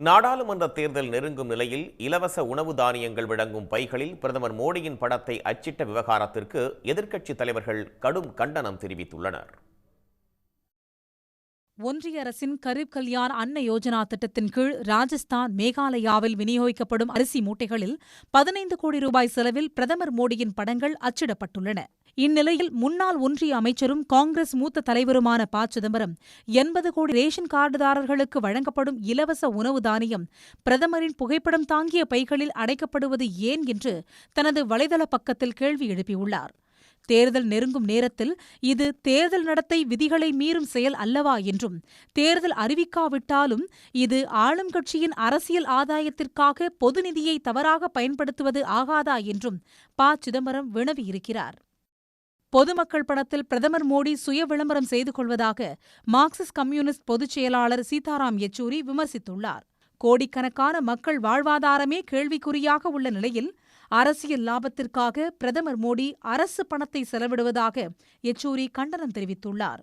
நாடாளுமன்ற தேர்தல் நெருங்கும் நிலையில் இலவச உணவு தானியங்கள் வழங்கும் பைகளில் பிரதமர் மோடியின் படத்தை அச்சிட்ட விவகாரத்திற்கு எதிர்க்கட்சித் தலைவர்கள் கடும் கண்டனம் தெரிவித்துள்ளனர். ஒன்றிய அரசின் கரீப் கல்யாண் அன்ன யோஜனா திட்டத்தின் கீழ் ராஜஸ்தான் மேகாலயாவில் விநியோகிக்கப்படும் அரிசி மூட்டைகளில் பதினைந்து கோடி ரூபாய் செலவில் பிரதமர் மோடியின் படங்கள் அச்சிடப்பட்டுள்ளன. இந்நிலையில் முன்னாள் ஒன்றிய அமைச்சரும் காங்கிரஸ் மூத்த தலைவருமான ப. சிதம்பரம் எண்பது கோடி ரேஷன் கார்டுதாரர்களுக்கு வழங்கப்படும் இலவச உணவு தானியம் பிரதமரின் புகைப்படம் தாங்கிய பைகளில் அடைக்கப்படுவது ஏன் என்று தனது வலைதள பக்கத்தில் கேள்வி எழுப்பியுள்ளார். தேர்தல் நெருங்கும் நேரத்தில் இது தேர்தல் நடத்தை விதிகளை மீறும் செயல் அல்லவா என்றும் தேர்தல் அறிவிக்காவிட்டாலும் இது ஆளும் கட்சியின் அரசியல் ஆதாயத்திற்காக பொது நிதியை தவறாக பயன்படுத்துவது ஆகாதா என்றும் ப. சிதம்பரம் வினவியிருக்கிறார். பொதுமக்கள் பணத்தில் பிரதமர் மோடி சுய விளம்பரம் செய்து கொள்வதாக மார்க்சிஸ்ட் கம்யூனிஸ்ட் பொதுச் செயலாளர் சீதாராம் யெச்சூரி விமர்சித்துள்ளார். கோடிக்கணக்கான மக்கள் வாழ்வாதாரமே கேள்விக்குறியாக உள்ள நிலையில் அரசியல் லாபத்திற்காக பிரதமர் மோடி அரசு பணத்தை செலவிடுவதாக யெச்சூரி கண்டனம் தெரிவித்துள்ளார்.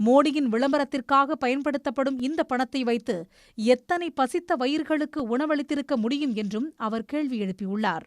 மோடியின் விளம்பரத்திற்காக பயன்படுத்தப்படும் இந்த பணத்தை வைத்து எத்தனை பசித்த வயிர்களுக்கு உணவளித்திருக்க முடியும் என்றும் அவர் கேள்வி எழுப்பியுள்ளார்.